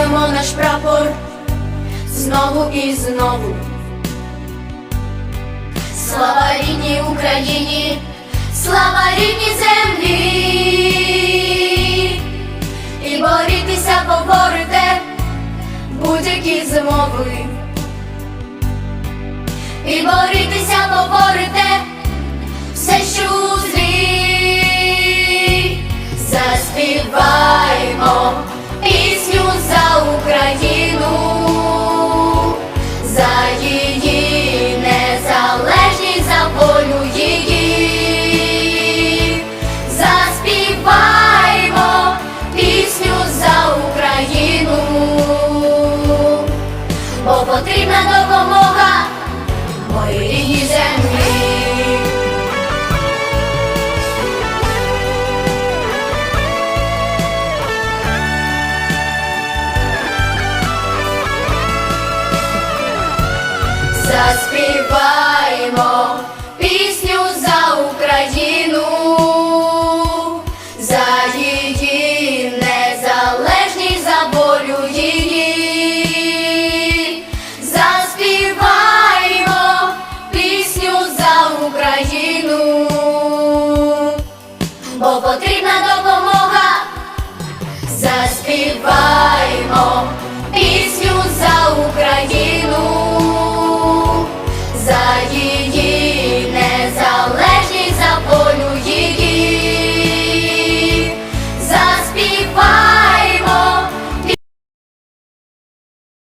піднімемо наш прапор знову і знову. Слава рідній Україні, слава рідній землі, і борітися поборете будь-які змови. І борітися поборете допомога моїй рідній землі. Заспіваємо пісню за Україну, за її заспіваємо пісню за Україну. за її